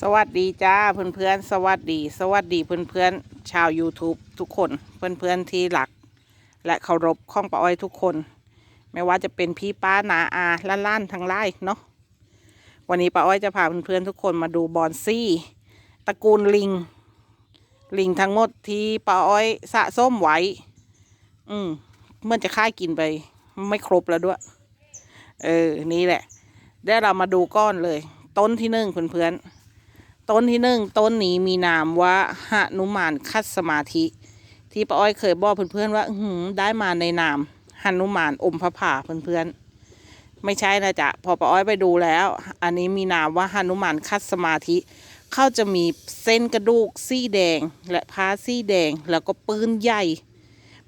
สวัสดีจ้าเพื่อนๆ สวัสดี สวัสดีเพื่อนๆ ชาว YouTube ทุกคนเพื่อนๆที่หลัก และเคารพข้องป้าอ้อยทุกคน ไม่ว่าจะเป็นพี่ป้านาอาล้านๆทั้งไล่เนาะวันนี้ป้าอ้อยจะพาเพื่อนๆทุกคนมาดูบอนซี่ตระกูลลิง ลิงทั้งหมดที่ป้าอ้อยสะสมไว้ อืมเมื่อจะค่ายกินไป ไม่ครบแล้วด้วย เออ นี่แหละเดี๋ยวเรามาดูก้อนเลย ต้นที่หนึ่งเพื่อนๆ ต้นที่หนึ่งต้นนี้มีนามว่าหนุมานคัดสมาธิ ที่ป้าอ้อยเคยบอกเพื่อนๆว่าหือได้มาในนามหนุมานอมพระผ่าเพื่อนๆ ไม่ใช่นะจ๊ะพอป้าอ้อยไปดูแล้ว อันนี้มีนามว่าหนุมานคัดสมาธิเขาจะมีเส้นกระดูกซี่แดง และผ้าซี่แดงแล้วก็ปืนใหญ่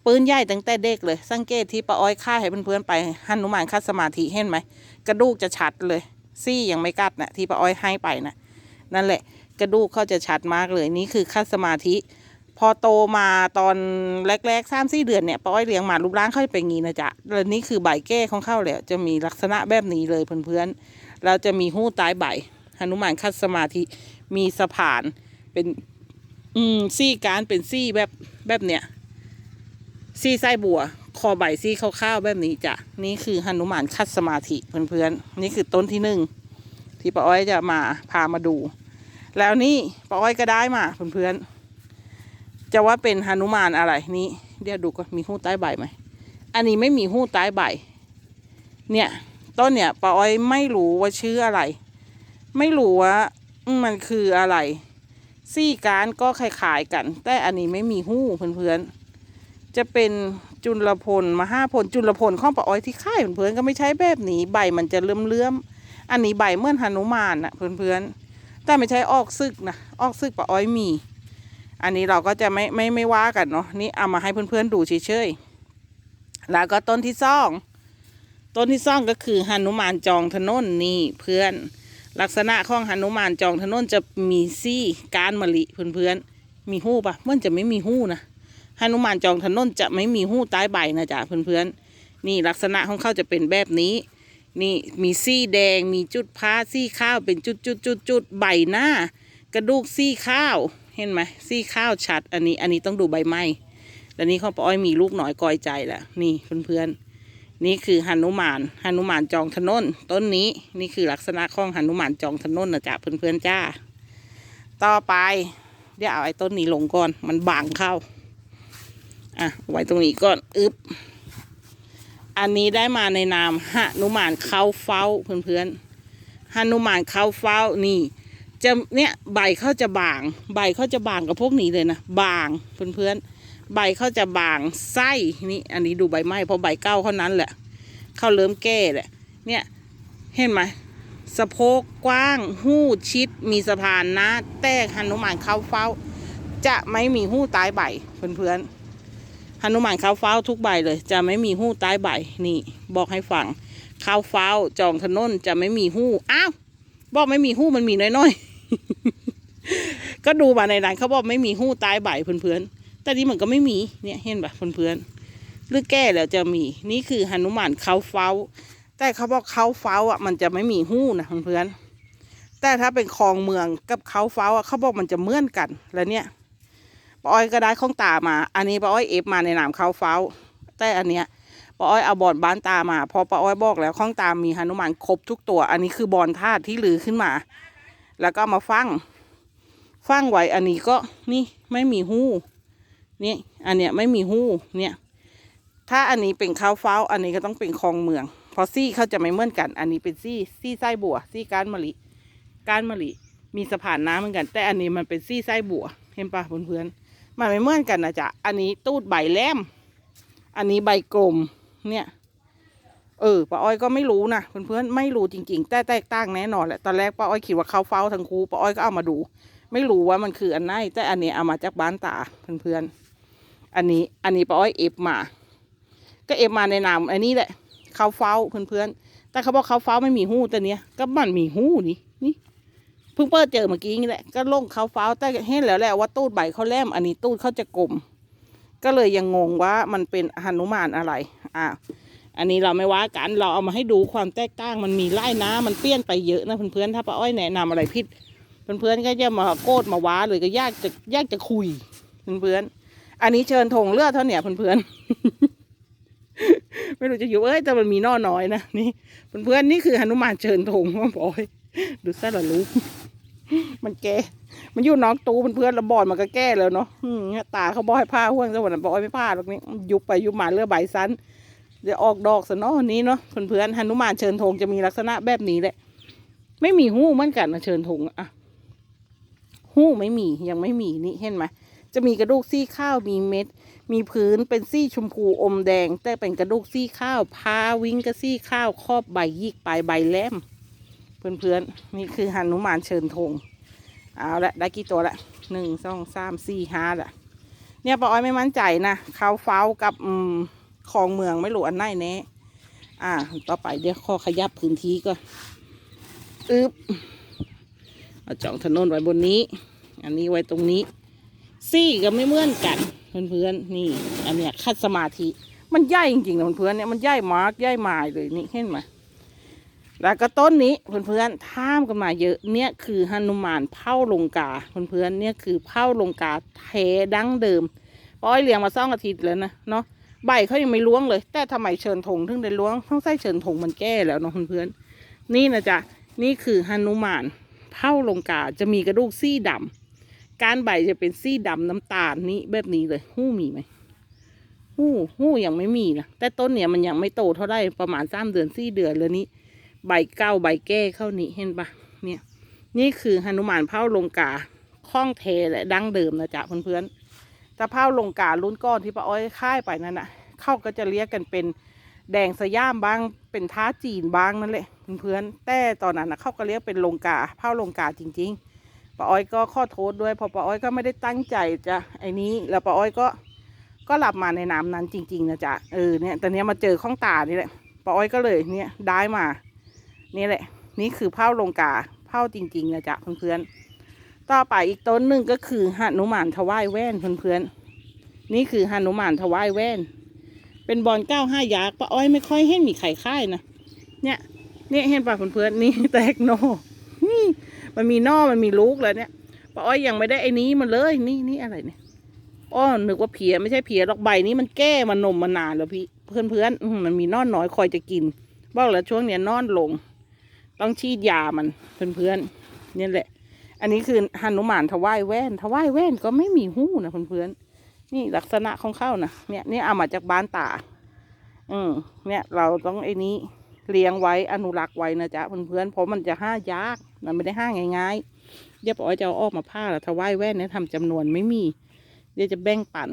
ปืนใหญ่ตั้งแต่เด็กเลย สังเกตที่ป้าอ้อยค่าให้เพื่อนๆไปหนุมานคัดสมาธิเห็นไหมกระดูกจะชัดเลยซี่ยังไม่กัดนะที่ป้าอ้อยให้ไปนะนั่นแหละ กระดูกเขาจะชัดมากเลยนี่คือคัดสมาธิ พอโตมาตอนแรกๆสามสี่เดือนเนี่ยป้อ้อยเลี้ยงหมารูปร่างเขาจะเป็นงี้นะจ๊ะแล้วนี่คือใบแก้ของเขาแล้วจะมีลักษณะแบบนี้เลยเพื่อนๆเราจะมีหู้ใต้ใบหนุมานคัดสมาธิมีสะพานเป็น อืมซี่การเป็นซี่แบบแบบเนี้ยซี่ไส้บัว คอใบซี่ขาวๆแบบนี้จ้ะนี่คือหนุมานคัดสมาธิเพื่อนๆนี่คือต้นที่หนึ่งที่ป้าอ้อยจะมาพามาดู แล้วนี่ป้าอ้อยก็ได้มาเพื่อนๆจะว่าเป็นหนุมานอะไรนี่เดี๋ยวดูก่อนมีหู้ใต้ใบไหมอันนี้ไม่มีหู้ใต้ใบ เนี่ยต้นเนี่ยป้าอ้อยไม่รู้ว่าชื่ออะไร ไม่รู้ว่ามันคืออะไรซี่การก็คล้ายๆกัน แต่อันนี้ไม่มีหู้เพื่อนๆจะเป็นจุลพลมาห้าพลจุลพลข้องปะอ้อยที่ค่ายเพื่อนๆก็ไม่ใช่แบบนี้ใบมันจะเลื่อมๆอันนี้ใบเหมื่อนหนุมานนะเพื่อนๆ แต่ไม่ใช่ออกซึกนะออกซึกปะอ้อยมี อันนี้เราก็จะไม่ไม่ไม่ว่ากันเนาะนี่เอามาให้เพื่อนๆดูเฉยๆแล้วก็ต้นที่สอง ต้นที่สองก็คือหนุมานจองถนนนี่เพื่อนลักษณะของหนุมานจองถนนจะมีซี่การมะลิเพื่อนๆ มีหู้ปะมื่อนจะไม่มีหู้นะหนุมานจองถนนจะไม่มีหู้ใต้ใบนะจ๊ะเพื่อนๆ นี่ลักษณะของเขาจะเป็นแบบนี้ นี่มีซี่แดงมีจุดพ้าซี่ข้าวเป็นจุดจุดจุดจุดใบหน้า กระดูกซี่ข้าวเห็นไหมซี่ข้าวชัด อันนี้อันนี้ต้องดูใบไม้แล้วนี่เขาปอ้อยมีลูกหน้อยกอยใจแล้วนี่เพื่อนๆนี่คือหนุมานหนุมานจองถนนต้นนี้นี่คือลักษณะของหนุมานจองถนนนะจ๊ะเพื่อนๆจ้า ต่อไปเดี๋ยวเอาไอ้ต้นนี้ลงก่อนมันบางเข้าอะไว้ตรงนี้ก่อนอึบ อันนี้ได้มาในนามหนุมานเข้าเฝ้าเพื่อนๆหนุมานเข้าเฝ้านี่จะเนี่ยใบเขาจะบาง ใบเขาจะบางกับพวกนี้เลยนะบางเพื่อนๆใบเขาจะบางไส้นี่อันนี้ดูใบไม้เพราะใบเก้าเขานั้นแหละเขาเริ่มแก่แหละเนี่ยเห็นไหมสะโพกกว้างหู้ชิดมีสะพานนะ แต่หนุมานเข้าเฝ้า จะไม่มีหู้ตายใบเพื่อนๆ หนุมานข้าวเฝ้าทุกใบเลย จะไม่มีหู้ใต้ใบนี่ บอกให้ฟังข้าวเฝ้าจองถนนจะไม่มีหู้อ้าวบอกไม่มีหู้มันมีน้อยๆ ก็ดูมาในนั้นเขาบอกไม่มีหู้ใต้ใบเพื่อนๆแต่นี่มันก็ไม่มีเนี่ยเห็นปะเพื่อนๆหรือแก้แล้วจะมีนี่คือหนุมานข้าวเฝ้าแต่เขาบอกข้าวเฝ้าอะมันจะไม่มีหู้นะเพื่อนๆแต่ถ้าเป็นคลองเมืองกับข้าวเฝ้าอะเขาบอกมันจะเมื่อนกันแล้วเนี่ย ป้าอ้อยก็ได้ข้องตามา อันนี้ป้าอ้อยเอฟมาในนามเขาเฝ้า แต่อันเนี้ยป้าอ้อยเอาบอลบ้านตามา พอป้าอ้อยบอกแล้วข้องตามีหนุมานครบทุกตัว อันนี้คือบอลธาตุที่ลือขึ้นมา แล้วก็มาฟังฟังไว้อันนี้ก็นี่ไม่มีหู้นี่อันเนี้ยไม่มีหู้เนี่ยถ้าอันนี้เป็นข้าวเฝ้า อันนี้ก็ต้องเป็นคลองเมือง เพราะซี่เขาจะไม่เหมือนกัน อันนี้เป็นซี่ซี่ไส้บัว ซี่ก้านมะลิก้านมะลิมีสะพานน้ำเหมือนกัน แต่อันนี้มันเป็นซี่ไส้บัว เห็นปะเพื่อนๆ มันไม่เหมือนกันนะจ๊ะ อันนี้ตูดใบแหลม อันนี้ใบกลม เนี่ย เออ ป้าอ้อยก็ไม่รู้นะเพื่อนๆ ไม่รู้จริง ๆ แต่แตกต่างแน่นอนแหละ ตอนแรกป้าอ้อยคิดว่าเขาเฝ้าทั้งคู่ ป้าอ้อยก็เอามาดู ไม่รู้ว่ามันคืออันไหน แต่อันนี้เอามาจากบ้านตาเพื่อนๆ อันนี้ อันนี้ป้าอ้อยเอฟมา ก็เอฟมาในนามอันนี้แหละ เขาเฝ้าเพื่อนๆ แต่เขาบอกเขาเฝ้าไม่มีหู้แต่เนี้ย ก็มันมีหู้นี่ นี่ พิ่งเปิดเจอเมื่อกี้นี่แหละก็ลงเขาฟ้าวแต่เห็นแล้วแหละว่าตูดใบเขาแหลมอันนี้ตูดเขาจะกลม ก็เลยยังงงว่ามันเป็นหนุมานอะไรอ่าอันนี้เราไม่ว่ากันเราเอามาให้ดูความแตกต่างมันมีไล่น้ำมันเปลี่ยนไปเยอะนะเพื่อนๆถ้าป้าอ้อยแนะนำอะไรผิดเพื่อนๆก็จะมาโกดมาว้าเลยก็ยากจะยากจะคุยเพื่อนๆอันนี้เชิญธงเลือดเท่าเนี่ยเพื่อนๆไม่รู้จะอยู่เอ้ยแต่มันมีนอน้อยนะนี่เพื่อนๆนี่คือหนุมานเชิญธงว่าบอยดูซะละลูก มันแก่มันอยู่น้องตูเพื่อนๆแล้วบอดมันก็แก้แล้วเนาะตาเขาบอยผ้าห่วงซะวันนั้นบอยไม่ผ้าหรอกนี่ยุบไปยุบมาเลือใบสันเดี๋ยวออกดอกซะเนาะนี้เนาะเพื่อนๆหนุมานเชิญธงจะมีลักษณะแบบนี้แหละ ไม่มีหู้มือนกันนะเชิญธงอะหู้ไม่มียังไม่มีนี่เห็นไหมจะมีกระดูกซี่ข้าวมีเม็ด มีพื้นเป็นซี่ชมพูอมแดง แต่เป็นกระดูกซี่ข้าวพาวิ่งกระซี่ข้าวครอบใบยิกปลายใบแหลม เพื่อนๆนี่คือหนุมานเชิญธงเอาละได้กี่ตัวละหนึ่งสองสามสี่ห้าละเนี่ยป้าอ้อยไม่มั่นใจนะเขาเฝ้ากับอืมคลองเมืองไม่รู้อันไหนแน่อ่า ต่อไปเดี๋ยวขอขยับพื้นที่ก่อนอึบเอาจ่องถนนไว้บนนี้ อันนี้ไว้ตรงนี้ ซี่ก็ไม่เหมือนกันเพื่อนๆนี่ อันเนี้ยคัดสมาธิ มันใหญ่จริงๆนะเพื่อนๆเนี่ยมันใหญ่มากใหญ่มายเลยนี่เห็นไหม แล้วก็ต้นนี้เพื่อนๆท่ามกันมาเยอะเนี่ยคือหนุมานเผ่าลงกาเพื่อนๆเนี่ยคือเผ่าลงกาแท้ดั้งเดิมป้อยเลี้ยงมาสองอาทิตย์แล้วนะเนาะใบเขายังไม่ล้วงเลย แต่ทำไมเชิญธงถึงได้ล้วงต้งใส่เชิญธงมันแก้แล้วเนาะเพื่อนๆนี่นะจ๊ะนี่คือหนุมานเผ่าลงกาจะมีกระดูกซี่ดำการใบจะเป็นซี่ดำน้ำตาลนี่แบบนี้เลยหู้มีไหมหู้หู้ยังไม่มีนะแต่ต้นเนี่ยมันยังไม่โตเท่าได้ประมาณสามเดือนสี่เดือนเลยนี้ ใบเก้าใบแก้เข้านี่เห็นปะเนี่ยนี่คือหนุมานเผาลงกาข้องเทและดั้งเดิมนะจ๊ะเพื่อนๆถ้าเผาลงการุ่นก้อนที่ป้าอ้อยค่ายไปนั่นน่ะเข้าก็จะเรียกกันเป็นแดงสยามบ้างเป็นท้าจีนบ้างนั่นแหละเพื่อนๆแต่ตอนนั้นนะเขาก็เรียกเป็นลงกาเผาลงกาจริง ๆป้าอ้อยก็ข้อโทษด้วยเพราะป้าอ้อยก็ไม่ได้ตั้งใจจะไอ้นี้แล้วป้าอ้อยก็ก็หลับมาในน้ำนั้นจริง ๆนะจ๊ะเออเนี่ยตอนนี้มาเจอข้องตานี่แหละป้าอ้อยก็เลยเนี่ยได้มา นี่แหละ นี่คือเผาลงกาเผาจริงๆนะจ๊ะเพื่อนๆ ต่อไปอีกต้นหนึ่งก็คือหนุมานถวายแว่นเพื่อนๆ นี่คือหนุมานถวายแว่น เป็นบอลเก้าห้ายักษ์ป้าอ้อยไม่ค่อยเห็นมีไข่ค่ายนะ เนี่ยเนี่ยเห็นป่ะเพื่อนๆ นี่แตกโนนี่มันมีนอมันมีลูกแล้วเนี่ยป้าอ้อยยังไม่ได้ไอ้นี้มันเลย นี่นี่อะไรเนี่ยอ้อนึกว่าเพียไม่ใช่เพียหรอกใบนี้มันแก้มันนมมานานแล้วพี่เพื่อนๆอื้อหือมันมีนอนน้อยคอยจะกินบอกแล้วช่วงเนี้ยนอนลง ต้องฉีดยามันเพื่อนๆนี่แหละ อันนี้คือฮันุมานถวายแว่นถวายแว่นก็ไม่มีหู้นะเพื่อนๆนี่ลักษณะของเข้านะเนี่ยนี่เอามาจากบ้านตาอืมเนี่ยเราต้องไอ้นี้เลี้ยงไว้อนุรักษ์ไว้นะจ๊ะเพื่อนๆเพราะมันจะห้ายากมันไม่ได้ห้าง่ายๆเดี๋ยวปอยจะเอาออกมาผ้าแล้วถวายแว่นเนี่ยทำจำนวนไม่มี เดี๋ยวจะแบ่งปัน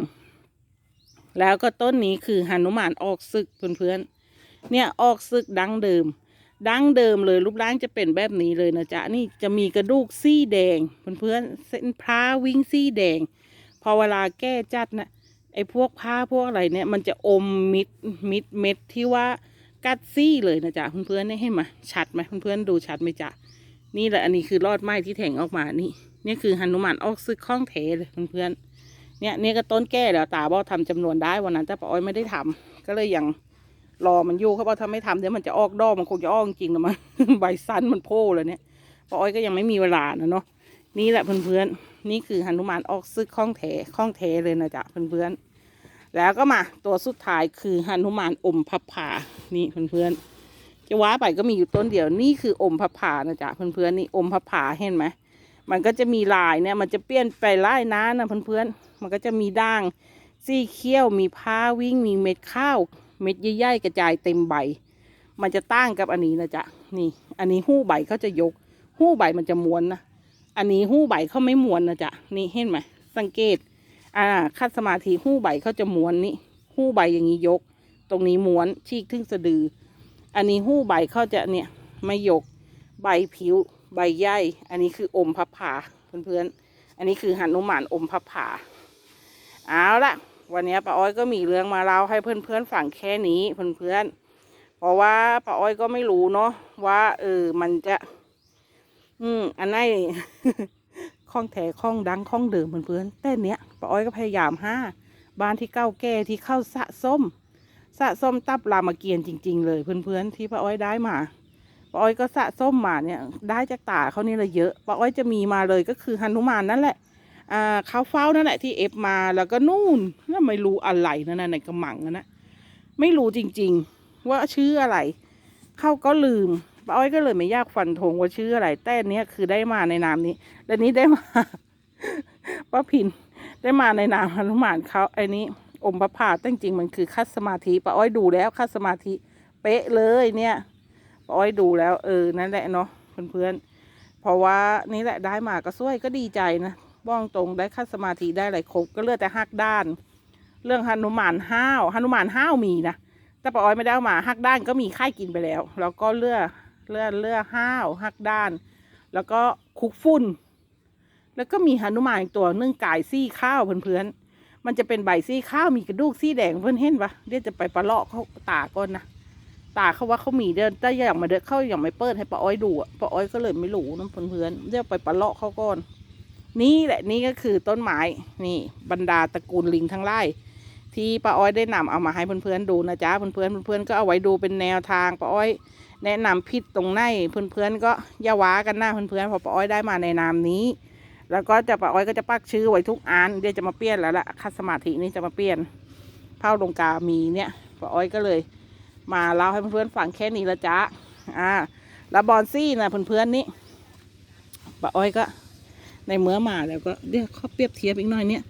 แล้วก็ต้นนี้คือหนุมานออกศึกเพื่อนๆเนี่ยออกซึกดังเดิม ดั้งเดิมเลยรูปร่างจะเป็นแบบนี้เลยนะจ๊ะนี่จะมีกระดูกซี่แดงเพื่อนๆเส้นพร้าวิ่งซี่แดง พอเวลาแก้จัดนะไอ้พวกผ้าพวกอะไรเนี่ยมันจะอมมิดมิดเม็ดที่ว่ากัดซี่เลยนะจ๊ะเพื่อนๆเนี่ยให้มาชัดไหมเพื่อนๆดูชัดไหมจ๊ะนี่แหละอันนี้คือรอดไม้ที่แทงออกมานี่นี่คือหนุมานออกซึกข้องเทเลยเพื่อนๆเนี่ยเนี่ยก็ต้นแก้แล้วตาบอกทำจำนวนได้วันนั้นแต่ป้าอ้อยไม่ได้ทำก็เลยยัง รอมันอยู่เขาบอกถ้าไม่ทำเดี๋ยวมันจะออกดอกมันคงจะออกจริงนะมันใบสั้นมันโผล่เลยเนี่ยป้าอ้อยก็ยังไม่มีเวลานะเนาะนี่แหละเพื่อนๆนี่คือหนุมานออกซึกข้องแถข้องแถเลยนะจ๊ะเพื่อนๆแล้วก็มาตัวสุดท้ายคือหนุมานอมพับผานี่เพื่อนๆจะว้าไปก็มีอยู่ต้นเดียวนี่คืออมพับผานะจ๊ะเพื่อนๆนี่อมพับผาเห็นไหมมันก็จะมีลายเนี่ยมันจะเปลี่ยนไปไล่น้านะเพื่อนๆมันก็จะมีด่างสีเขี้ยวมีผ้าวิ่งมีเม็ดข้าว เม็ดใหญ่ๆกระจายเต็มใบ มันจะตั้งกับอันนี้นะจ๊ะนี่ อันนี้หู้ใบเขาจะยก หู้ใบมันจะม้วนนะอันนี้หู้ใบเขาไม่ม้วนนะจ๊ะนี่เห็นไหมสังเกต อ่าคัดสมาธิหู้ใบเขาจะม้วนนี่หู้ใบอย่างนี้ยก ตรงนี้ม้วนชีกถึงสะดือ อันนี้หู้ใบเขาจะเนี่ยไม่ยกใบผิว ใบใหญ่อันนี้คืออมพับผาเพื่อนๆอันนี้คือหันุมานอมพับผาเอาละ วันนี้ป้าอ้อยก็มีเรื่องมาเล่าให้เพื่อนๆฟังแค่นี้เพื่อนๆเพราะว่าป้าอ้อยก็ไม่รู้เนาะว่า เออมันจะ อืม อันไหนข้องแถข้องดังข้องเดิมเพื่อนๆแต่เนี้ยป้าอ้อยก็พยายามห้าบ้านที่เก้าแก่ที่เข้าสะสมสะสมตับรามเกียรติ์จริง ๆ เลยเพื่อนๆที่ป้าอ้อยได้มาป้าป้าอ้อยก็สะส้มมาเนี่ย ได้จากตาเขานี่ละเยอะป้าอ้อยจะมีมาเลยก็คือฮันุมานนั่นแหละ อ่าเขาเฝ้านั่นแหละที่เอฟมาแล้วก็นู่นแล้วไม่รู้อะไรนั่นนะในกระมังนั่นนะไม่รู้จริง ๆ ว่าชื่ออะไร เขาก็ลืมป้าอ้อยก็เลยไม่ยากฟันธงว่าชื่ออะไร แต่นเนี้ยคือได้มาในนามนี้ และนี้ได้มาป้าพินได้มาในนามหนุมานเขาไอ้นี้ อมพระพาแต่จริงๆมันคือคัดสมาธิป้าอ้อยดูแล้วคัดสมาธิเป๊ะเลยเนี่ยป้าอ้อยดูแล้ว เออนั่นแหละเนาะเพื่อนๆเพราะว่านี่แหละได้มาก็ช่วยก็ดีใจนะ บ้องตรงได้คัดสมาธิได้อะไรครบก็เลือกแต่หักด้าน เรื่องหนุมานห้าวหนุมานห้าวมีนะแต่ป้าอ้อยไม่ได้เอามาหักด้านก็มีค่ายกินไปแล้ว แล้วก็เลือกเลือกเลือกห้าวหักด้าน แล้วก็คุกฝุ่นแล้วก็มีหนุมานตัวนึ่งกายซี่ข้าวเพื่อนๆมันจะเป็นใบซี่ข้าวมีกระดูกซี่แดงเพื่อนเห็นปะเดี๋ยวจะไปปลาเลาะเขาตาก่อนนะตาเขาว่าเขามีเดินแต่อย่างมาเดินเข้าอย่างไม่เปิดให้ป้าอ้อยดูอะป้าอ้อยก็เลยไม่รู้นะเพื่อนๆเดี๋ยวไปปลาเลาะเขาก่อน นี่แหละนี่ก็คือต้นไม้นี่บรรดาตระกูลลิงทั้งไร่ที่ป้าอ้อยได้นำเอามาให้เพื่อนๆดูนะจ๊ะเพื่อนๆเพื่อนๆก็เอาไว้ดูเป็นแนวทางป้าอ้อย แนะนำพิษตรงไหนเพื่อนๆก็อย่าว้ากันหน้าเพื่อนๆเพอป้าอ้อยได้มาในนามนี้ แล้วก็จะป้าอ้อยก็จะปักชื่อไว้ทุกอันเดี๋ยวจะมาเปลี่ยนแล้วล่ะคัสมาธินี่จะมาเปลี่ยนเผ่าลงกามีเนี่ยป้าอ้อยก็เลยมาเล่าให้เพื่อนๆฟังแค่นี้ละจ๊ะอ่าแล้วบอนซี่นะเพื่อนๆนี่ป้าอ้อยก็ ในเมื่อมาแล้วก็เดี๋ยวเขาเปรียบเทียบอีกหน่อยเนี่ย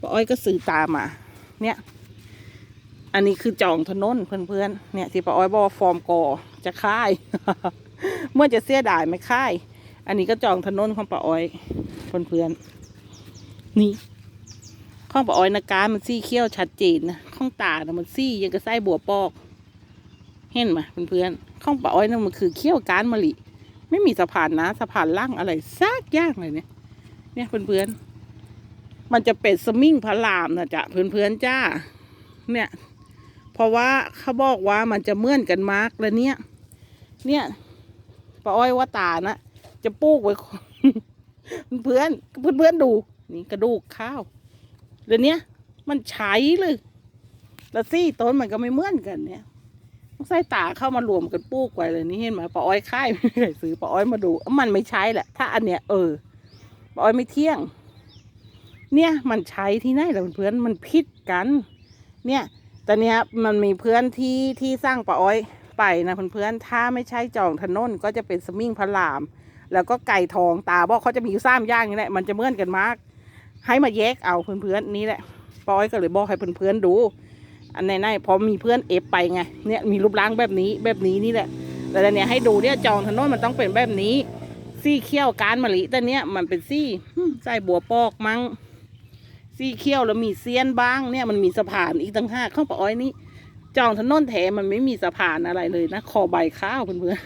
ป้าอ้อยก็สื่อตามมา เนี่ย อันนี้คือจองถนนเพื่อนๆเนี่ยที่ป้าอ้อยบอกว่าฟอร์มกอจะค่าย เมื่อจะเสียดายไม่ค่าย อันนี้ก็จองถนนของป้าอ้อยเพื่อนๆนี่ข้องป้าอ้อยนะการมันซี่เขี้ยวชัดเจนนะข้องตานะมันซี่ยังกระไส้บัวปอกเห็นไหมเพื่อนๆข้องป้าอ้อยนะมันคือเขี้ยวการมะลิไม่มีสะพานนะสะพานล่างอะไรซากยากเลยเนี่ย เนี่ยเพื่อนๆ มันจะเป็นสมิงพระรามนะจ๊ะเพื่อนๆจ้า เนี่ย เพราะว่าเขาบอกว่ามันจะเมื่อนกันมากแล้วเนี่ย เนี่ยป้าอ้อยว่าตานะจะปลูกไว้เพื่อนเพื่อนๆดูนี่กระดูกข้าวแล้วเนี้ยมันใช้เลยแล้วซี่ต้นมันก็ไม่เหมือนกันเนี่ยต้องใส่ตาเข้ามารวมกันปลูกไว้เลยนี่เห็นไหมป้าอ้อยค่ายไม่เคยซื้อป้าอ้อยมาดูอ้ามันไม่ใช่แหละ ถ้าอันเนี้ยเออ ออยไม่เที่ยง เนี่ยมันใช้ที่ไหนล่ะเพื่อนมันพิดกัน เนี่ยแต่เนี้ยมันมีเพื่อนที่ที่สร้างป้าอ้อยไปนะเพื่อนๆถ้าไม่ใช่จองถนนก็จะเป็นสมิงพระราม แล้วก็ไก่ทองตาบอกเขาจะมีอยู่สามอย่างนี่แหละมันจะเมื่อนกันมาก ให้มาแยกเอาเพื่อนๆนี่แหละปอยก็เลยบอกให้เพื่อนๆดู อันไหนๆพอมีเพื่อนเอฟไปไงเนี่ยมีรูปร่างแบบนี้แบบนี้นี่แหละแต่เนี่ยให้ดูเนี่ยจองถนนมันต้องเป็นแบบนี้ ซี่เขี้ยวการมะลิแต่เนี้ยมันเป็นซี่ใส่บัวปอกมั้งซี่เขี้ยวแล้วมีเซียนบ้างเนี่ยมันมีสะพานอีกต่างห้าข้าปะอ้อยนี่จองถนนแถมันไม่มีสะพานอะไรเลยนะคอใบข้าวเพื่อน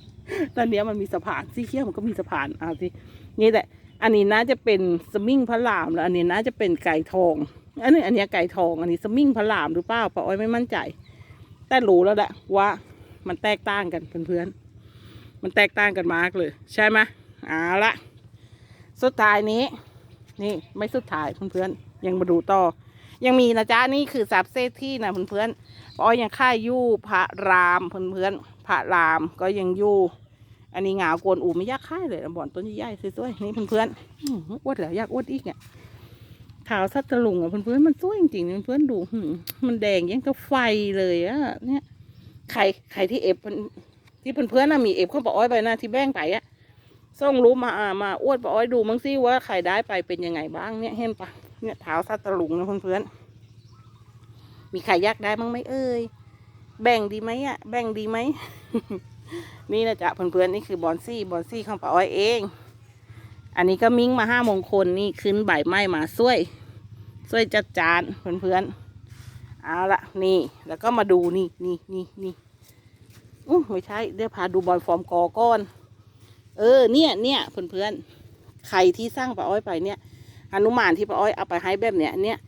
ๆตอนเนี้ยมันมีสะพานซี่เขี้ยวมันก็มีสะพานเอาสินี่แหละ อันนี้น่าจะเป็นสมิงพระรามแล้วอันนี้น่าจะเป็นไก่ทอง อันนี้อันนี้ไก่ทอง อันนี้สมิงพระรามหรือเปล่าปะอ้อยไม่มั่นใจ แต่รู้แล้วแหละว่ามันแตกต่างกันเพื่อนๆ มันแตกต่างกันมากเลย ใช่ไหมเอาละ สุดท้ายนี้ นี่ไม่สุดท้ายเพื่อนๆยังมาดูต่อ ยังมีนะจ๊ะนี่คือซับเซตที่นะเพื่อนๆปอยยังค่ายยู่พระรามเพื่อนๆพระรามก็ยังยู่อันนี้เหงากนอูไม่ยากค่ายเลยนะบ่อนต้นใหญ่ๆสวยๆนี่เพื่อนๆอื้อหืออวดเหรอยากอ้วดอีกเนี่ยขาวสัตว์ตะลุงอะเพื่อนๆมันสวยจริงๆเพื่อนๆดูมมันแดงยังกับไฟเลยอะเนี่ยใครใครที่เอฟเพิ่น ที่เพื่อนๆน่ะมีเอฟเข้าปอ้อยไปนะที่แบ่งไปอะส่งรู้มาอ่ามาอวดป้าอ้อยดูมั้งสิว่าใครได้ไปเป็นยังไงบ้างเนี่ยเห็นปะเนี่ยเท้าสัตว์ตะลุงนะเพื่อนๆมีใครยากได้มั้งไหมเอ่ยแบ่งดีไหมอะแบ่งดีไหมนี่นะจ๊ะเพื่อนๆนี่คือบอนซี่บอนซี่ของป้าอ้อยเอง อันนี้ก็มิ้งมาห้ามงคลนี่ขึ้นใบไม้มาช่วยช่วยจัดจานเพื่อนๆเอาละนี่แล้วก็มาดูนี่นี่นี่นี่ อู้ไม่ใช่ เดี๋ยวพาดูบอลฟอร์มกอก้อน เออ เนี่ยเนี่ยเพื่อนๆใครที่สร้างป้าอ้อยไปเนี่ยหนุมานที่ป้าอ้อยเอาไปให้แบบเนี้ยเนี่ย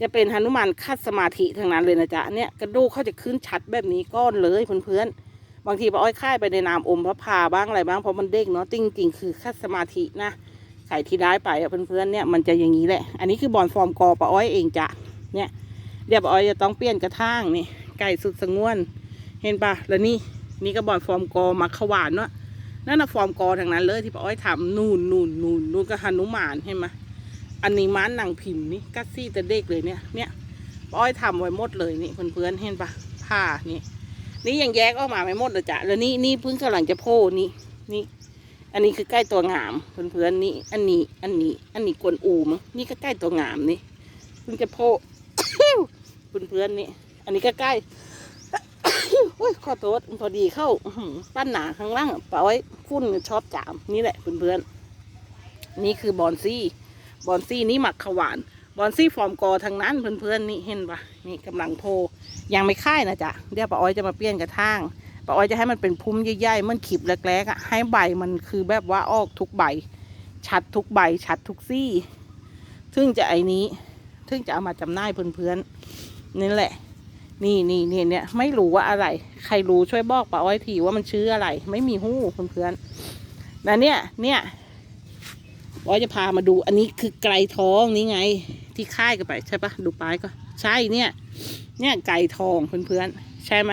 จะเป็นหนุมานคัดสมาธิทั้งนั้นเลยนะจ๊ะเนี่ยกระดูกเขาจะขึ้นชัดแบบนี้ก้อนเลยเพื่อนๆบางทีป้าอ้อยค่ายไปในนามอมพระพาบ้างอะไรบ้างเพราะมันเด้งเนาะจริงๆคือคัดสมาธินะใครที่ได้ไปอะเพื่อนๆเนี่ยมันจะอย่างนี้แหละ อันนี้คือบอลฟอร์มกอป้าอ้อยเองจ้ะเนี่ยเดี๋ยวป้าอ้อยจะต้องเปลี่ยนกระถางนี่ไก่สุดสงวน เห็นปะแล้วนี่ นี่ก็บอนฟอร์มกอมักขวานเนาะนั่นน่ะฟอร์มกอทางนั้นเลยที่ป้าอ้อยทำนูนนูนนูนนูนก็ฮนุมานเห็นไหมอันนี้ม้านหนังพิมพ์นี่กัสซี่แต่เด็กเลยเนี่ยเนี่ยป้าอ้อยทำไว้หมดเลยนี่เพื่อนๆเห็นปะผ้านี่นี่ยังแยกออกมาไม่หมดเลยจ้ะแล้วนี่นี่เพิ่งกำลังจะโผล่นี่นี่อันนี้คือใกล้ตัวงามเพื่อนๆนี่อันนี้อันนี้อันนี้กวนอูมั้งนี่ก็ใกล้ตัวงามนี่เพิ่งจะโผล่เพื่อนๆนี่อันนี้ก็ใกล้ โอ้ยขอโทษพอดีเข้าปั้นหนาข้างล่างปล่อยฟุ้นชอบจามนี่แหละเพื่อนๆนี่คือบอนซี่ บอนซี่นี่หมักขวานบอนซี่ฟอร์มกอทางนั้นเพื่อนๆนี่เห็นปะนี่กำลังโพยังไม่ค่ายนะจ๊ะเดี๋ยวป้าอ้อยจะมาเปลี่ยนกระทางป้าอ้อยจะให้มันเป็นพุ่มใหญ่ๆมันขีบแรกๆอะให้ใบมันคือแบบว่าออกทุกใบ ชัดทุกใบชัดทุกซี่ซึ่งจะไอ้นี้ซึ่งจะเอามาจำหน่ายเพื่อนๆนี่แหละ นี่นี่นี่เนี่ยไม่รู้ว่าอะไร ใครรู้ช่วยบอกป้าอ้อยทีว่ามันชื่ออะไร ไม่มีหู้เพื่อนๆแล้วเนี่ยเนี่ยป้าอ้อยจะพามาดู อันนี้คือไก่ทองนี่ไง ที่ค่ายกันไปใช่ปะดูป้ายก็ ใช่เนี่ย เนี่ยไก่ทองเพื่อนๆใช่ไหม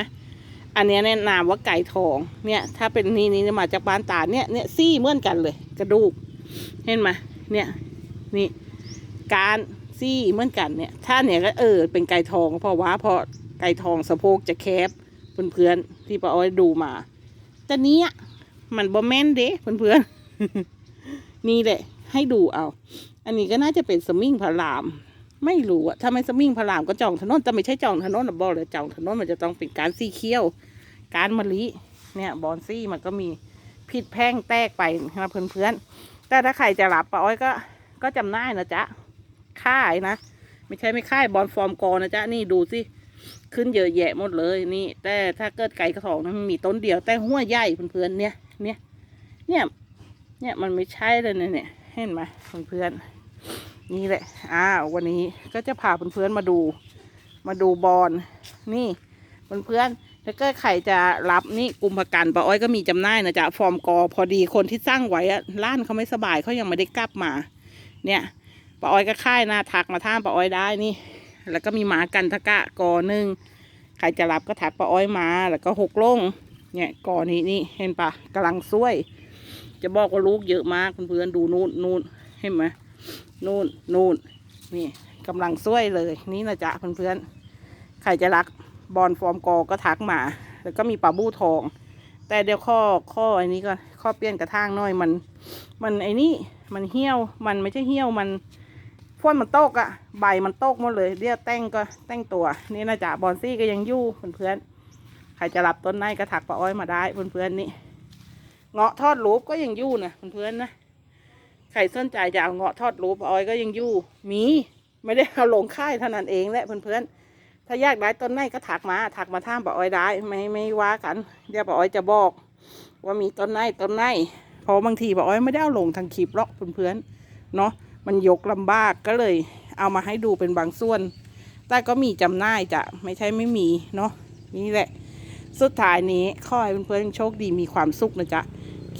อันเนี้ยแนะนามว่าไก่ทองเนี่ย ถ้าเป็นนี่นี่มาจากบ้านตาเนี่ยเนี่ยซี่เหมือนกันเลย กระดูก เห็นไหมเนี่ยนี่การซี่เหมือนกันเนี่ย ถ้าเนี่ยก็เออเป็นไก่ทองเพราะว่าเพราะ ไก่ทองสะโพกจะแคบเพื่อนๆที่ป้าอ้อยดูมาแต่นี้มันบอแมนเด้เพื่อนๆนี่แหละ ให้ดูเอา อันนี้ก็น่าจะเป็นสมิงพระราม ไม่รู้อะถ้าไม่สมิงพระรามก็จองถนนแต่ไม่ใช่จองถนนนะบอเลยจองถนนมันจะต้องเป็นการซีเคี้ยว การมะลิเนี่ยบอนซี่มันก็มีผิดแพ่งแตกไปนะเพื่อนๆแต่ถ้าใครจะรับป้าอ้อยก็ก็จำได้นะจ๊ะค่ายนะ ไม่ใช่ไม่ค่ายบอลฟอร์มกอนะจ๊ะนี่ดูสิ ขึ้นเยอะแยะหมดเลยนี่ แต่ถ้าเกิดไก่กระถองนะมันมีต้นเดียวแต่หัวใหญ่เพื่อนๆเนี่ยเนี่ยเนี่ยเนี่ยมันไม่ใช่เลยเนี่ยเห็นไหมเพื่อนๆนี่แหละอ้าววันนี้ก็จะพาเพื่อนๆมาดู มาดูบอลนี่เพื่อนๆถ้าเกิดใครจะรับนี่กลุ่มประกันป้าอ้อยก็มีจำหน่ายนะจ๊ะฟอร์มกอพอดีคนที่สร้างไว้อะร้านเขาไม่สบายเขายังไม่ได้กลับมา เนี่ยป้าอ้อยก็ค่ายนาทักมาท่ามป้าอ้อยได้นี่ แล้วก็มีหมากันทะกะกอหนึ่งใครจะรับก็ถักป้าอ้อยมา แล้วก็หกลงเนี่ยกอนี้นี่เห็นปะกำลังช่วย จะบอกว่าลูกเยอะมากเพื่อนๆดูนู่นนู่นเห็นไหมนู่นนู่นนี่กำลังช่วยเลย นี่นะจ๊ะเพื่อนๆใครจะรักบอลฟอร์มกอก็ทักมา แล้วก็มีปลาบู้ทอง แต่เดี๋ยวข้อข้ออันนี้ก็ข้อเปลี่ยนกระทางน่อยมัน มันไอ้นี่มันเหี่ยวมันไม่ใช่เหี่ยวมัน ฝนมันโตกอะใบมันตกหมดเลยเดี๋ยวแต่งก็แต่งตัว นี่นะจ๊ะบอนซี่ก็ยังยู่เพื่อนๆใครจะรับต้นไม้ก็ถักปลาอ้อยมาได้เพื่อนๆนี่เงาะทอดรูปก็ยังยู่นะเพื่อนๆนะใครสนใจจะเอาเงาะทอดรูปปลาอ้อยก็ยังยู่มีไม่ได้เอาลงค่ายเท่านั้นเองแหละเพื่อนๆถ้าอยากได้ต้นไหนก็ถักมาถักมาท่ามปลาอ้อยได้ไม่ไม่ว่ากันเดี๋ยวปลาอ้อยจะบอก ว่ามีต้นไหนต้นไหนเพราะบางทีปลาอ้อยไม่ได้เอาลงทางคลิปหรอกเพื่อนๆเนาะ มันยกลำบากก็เลย เอามาให้ดูเป็นบางส่วน แต่ก็มีจำหน่ายจะไม่ใช่ไม่มีเนาะนี่แหละ สุดท้ายนี้ขอให้เพื่อนๆโชคดีมีความสุขนะจ๊ะ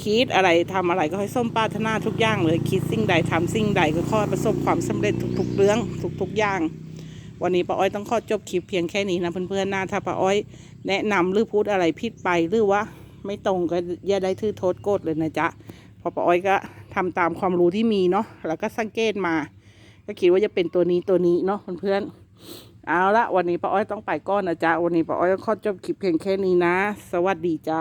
คิดอะไรทำอะไรก็ให้ส้มปรารถนาทุกอย่างเลย คิดสิ่งใดทำสิ่งใดก็ขอประสบความสำเร็จทุกๆเรื่องทุกๆอย่าง วันนี้ป้าอ้อยต้องขอจบคลิปเพียงแค่นี้นะเพื่อนๆนะถ้าป้าอ้อย แนะนำหรือพูดอะไรผิดไปหรือว่า ไม่ตรงก็อย่าได้ถือโทษโกรธเลยนะจ๊ะพอป้าอ้อยก็ ทำตามความรู้ที่มีเนาะแล้วก็สังเกตมา ก็คิดว่าจะเป็นตัวนี้ตัวนี้เนาะเพื่อนๆเอาละวันนี้ป้าอ้อยต้องไปก่อนนะจ๊ะวันนี้ป้าอ้อยขอจบคลิปเพียงแค่นี้นะ สวัสดีจ้า